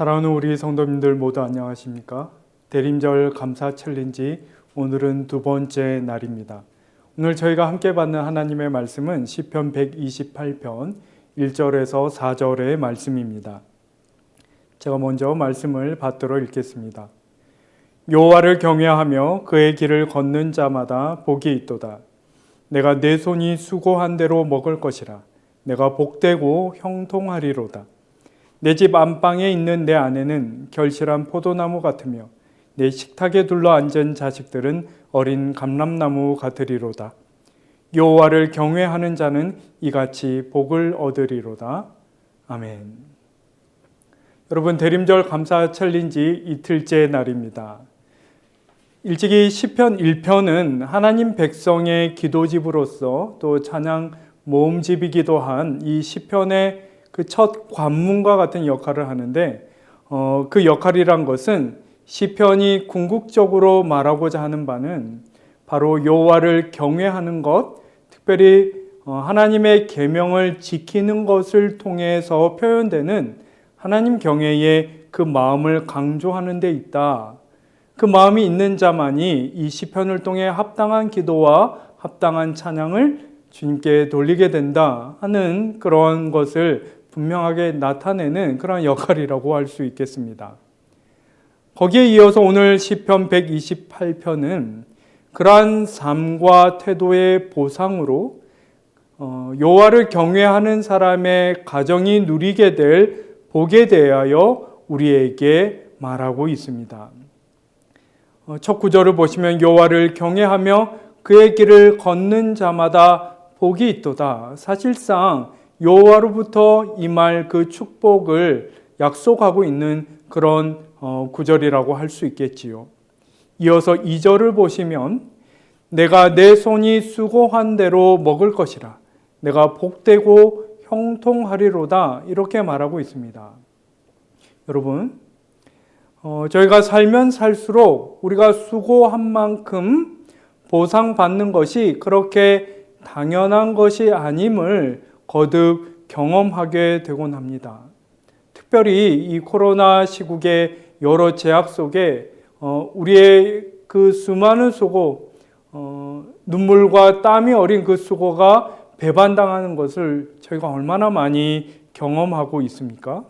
사랑하는 우리 성도님들 모두 안녕하십니까? 대림절 감사 챌린지 오늘은 두 번째 날입니다. 오늘 저희가 함께 받는 하나님의 말씀은 시편 128편 1절에서 4절의 말씀입니다. 제가 먼저 말씀을 받들어 읽겠습니다. 여호와를 경외하며 그의 길을 걷는 자마다 복이 있도다. 내가 내 손이 수고한 대로 먹을 것이라. 내가 복되고 형통하리로다. 내 집 안방에 있는 내 아내는 결실한 포도나무 같으며 내 식탁에 둘러 앉은 자식들은 어린 감람나무 같으리로다. 여호와를 경외하는 자는 이같이 복을 얻으리로다. 아멘. 여러분 대림절 감사 챌린지 이틀째 날입니다. 일찍이 시편 1편은 하나님 백성의 기도집으로서 또 찬양 모음집이기도 한 이 시편의 그 첫 관문과 같은 역할을 하는데 어, 그 역할이란 것은 시편이 궁극적으로 말하고자 하는 바는 바로 여호와를 경외하는 것, 특별히 어, 하나님의 계명을 지키는 것을 통해서 표현되는 하나님 경외의 그 마음을 강조하는 데 있다. 그 마음이 있는 자만이 이 시편을 통해 합당한 기도와 합당한 찬양을 주님께 돌리게 된다 하는 그런 것을 분명하게 나타내는 그런 역할이라고 할 수 있겠습니다. 거기에 이어서 오늘 시편 128편은 그러한 삶과 태도의 보상으로 어, 여호와를 경외하는 사람의 가정이 누리게 될 복에 대하여 우리에게 말하고 있습니다. 어, 첫 구절을 보시면 여호와를 경외하며 그의 길을 걷는 자마다 복이 있도다. 사실상 여호와로부터 임할 그 축복을 약속하고 있는 그런 어, 구절이라고 할 수 있겠지요. 이어서 2절을 보시면 내가 내 손이 수고한 대로 먹을 것이라 내가 복되고 형통하리로다 이렇게 말하고 있습니다. 여러분 어, 저희가 살면 살수록 우리가 수고한 만큼 보상받는 것이 그렇게 당연한 것이 아님을 거듭 경험하게 되곤 합니다. 특별히 이 코로나 시국의 여러 제약 속에 어, 우리의 그 수많은 수고, 어, 눈물과 땀이 어린 그 수고가 배반당하는 것을 저희가 얼마나 많이 경험하고 있습니까?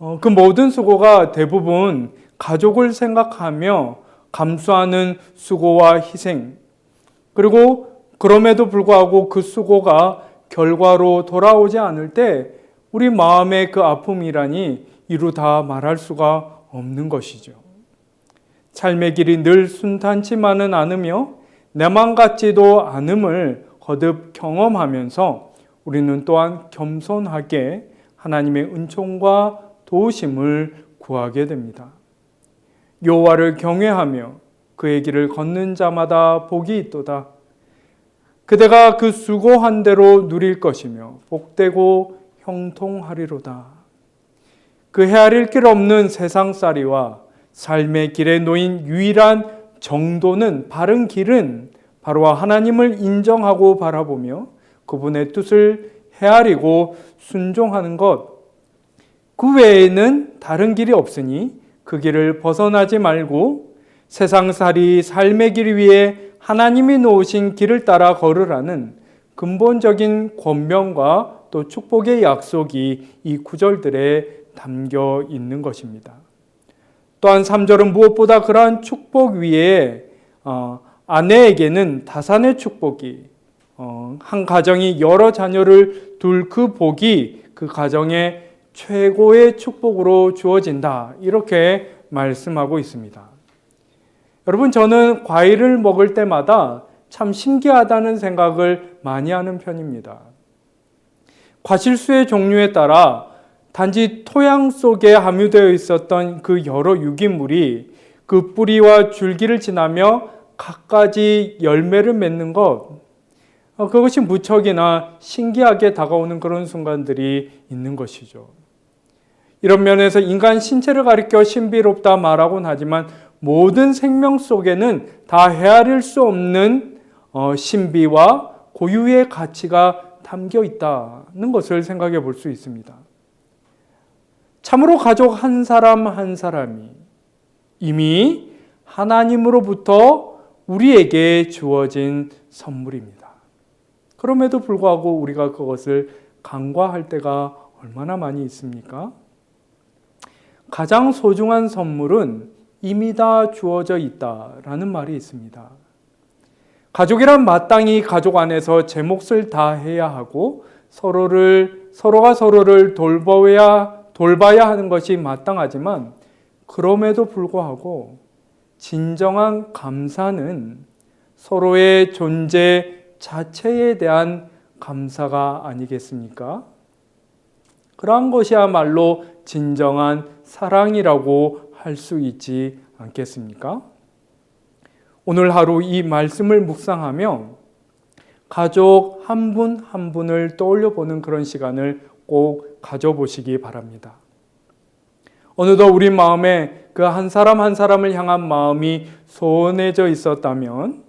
어, 그 모든 수고가 대부분 가족을 생각하며 감수하는 수고와 희생, 그리고 그럼에도 불구하고 그 수고가 결과로 돌아오지 않을 때 우리 마음의 그 아픔이라니 이루 다 말할 수가 없는 것이죠. 삶의 길이 늘 순탄치만은 않으며 내만 같지도 않음을 거듭 경험하면서 우리는 또한 겸손하게 하나님의 은총과 도우심을 구하게 됩니다. 여호와를 경외하며 그의 길을 걷는 자마다 복이 있도다. 그대가 그 수고한 대로 누릴 것이며 복되고 형통하리로다. 그 헤아릴 길 없는 세상살이와 삶의 길에 놓인 유일한 정도는 바른 길은 바로 하나님을 인정하고 바라보며 그분의 뜻을 헤아리고 순종하는 것. 그 외에는 다른 길이 없으니 그 길을 벗어나지 말고 세상살이 삶의 길 위에 하나님이 놓으신 길을 따라 걸으라는 근본적인 권명과 또 축복의 약속이 이 구절들에 담겨 있는 것입니다. 또한 3절은 무엇보다 그러한 축복 위에 어, 아내에게는 다산의 축복이 어, 한 가정이 여러 자녀를 둘 그 복이 그 가정의 최고의 축복으로 주어진다. 이렇게 말씀하고 있습니다. 여러분, 저는 과일을 먹을 때마다 참 신기하다는 생각을 많이 하는 편입니다. 과실수의 종류에 따라 단지 토양 속에 함유되어 있었던 그 여러 유기물이 그 뿌리와 줄기를 지나며 갖가지 열매를 맺는 것, 어, 그것이 무척이나 신기하게 다가오는 그런 순간들이 있는 것이죠. 이런 면에서 인간 신체를 가리켜 신비롭다 말하곤 하지만 모든 생명 속에는 다 헤아릴 수 없는 어, 신비와 고유의 가치가 담겨 있다는 것을 생각해 볼 수 있습니다. 참으로 가족 한 사람 한 사람이 이미 하나님으로부터 우리에게 주어진 선물입니다. 그럼에도 불구하고 우리가 그것을 간과할 때가 얼마나 많이 있습니까? 가장 소중한 선물은 이미 다 주어져 있다라는 말이 있습니다. 가족이란 마땅히 가족 안에서 제 몫을 다 해야 하고 서로를 서로가 서로를 돌봐야 돌봐야 하는 것이 마땅하지만 그럼에도 불구하고 진정한 감사는 서로의 존재 자체에 대한 감사가 아니겠습니까? 그러한 것이야말로 진정한 사랑이라고 할 수 있지 않겠습니까? 오늘 하루 이 말씀을 묵상하며 가족 한분한 분을 떠올려 보는 그런 시간을 꼭 가져보시기 바랍니다. 어느덧 우리 마음에 그 한 사람 한 사람을 향한 마음이 소원해져 있었다면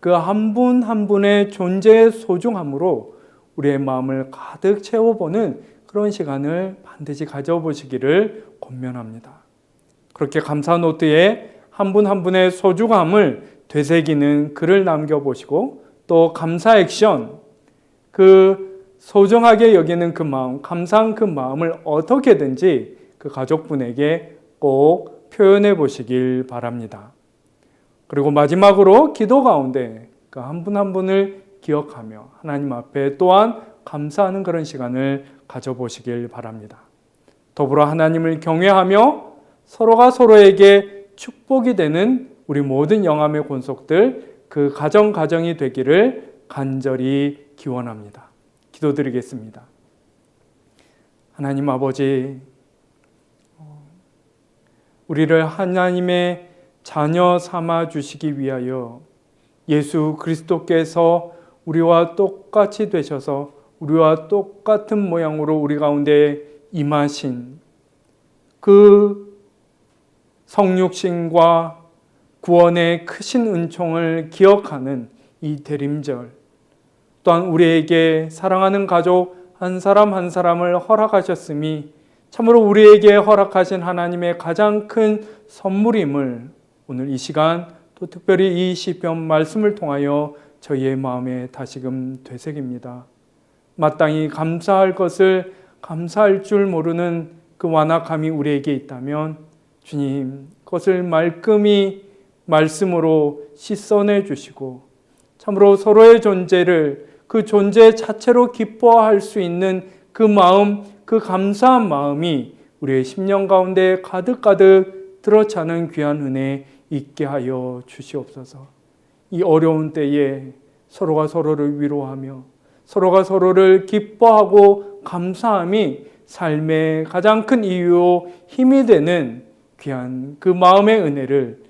그 한 분한 분의 존재의 소중함으로 우리의 마음을 가득 채워보는 그런 시간을 반드시 가져보시기를 권면합니다. 그렇게 감사 노트에 한분한 분의 소중함을 되새기는 글을 남겨보시고 또 감사 액션, 그 소중하게 여기는 그 마음, 감사한 그 마음을 어떻게든지 그 가족분에게 꼭 표현해 보시길 바랍니다. 그리고 마지막으로 기도 가운데 그 한 분한 분을 기억하며 하나님 앞에 또한 감사하는 그런 시간을 가져보시길 바랍니다. 더불어 하나님을 경외하며 서로가 서로에게 축복이 되는 우리 모든 영암의 권속들 그 가정 가정이 되기를 간절히 기원합니다. 기도드리겠습니다. 하나님 아버지 우리를 하나님의 자녀 삼아 주시기 위하여 예수 그리스도께서 우리와 똑같이 되셔서 우리와 똑같은 모양으로 우리 가운데 임하신 그 성육신과 구원의 크신 은총을 기억하는 이 대림절 또한 우리에게 사랑하는 가족 한 사람 한 사람을 허락하셨음이 참으로 우리에게 허락하신 하나님의 가장 큰 선물임을 오늘 이 시간 또 특별히 이 시편 말씀을 통하여 저희의 마음에 다시금 되새깁니다. 마땅히 감사할 것을 감사할 줄 모르는 그 완악함이 우리에게 있다면 주님 그것을 말끔히 말씀으로 씻어내 주시고 참으로 서로의 존재를 그 존재 자체로 기뻐할 수 있는 그 마음, 그 감사한 마음이 우리의 심령 가운데 가득가득 들어차는 귀한 은혜 있게 하여 주시옵소서. 이 어려운 때에 서로가 서로를 위로하며 서로가 서로를 기뻐하고 감사함이 삶의 가장 큰 이유요 힘이 되는 귀한 그 마음의 은혜를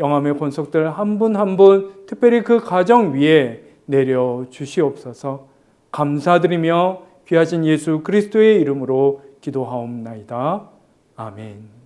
영암의 권속들 한 분 한 분 특별히 그 가정 위에 내려 주시옵소서 감사드리며 귀하신 예수 그리스도의 이름으로 기도하옵나이다. 아멘.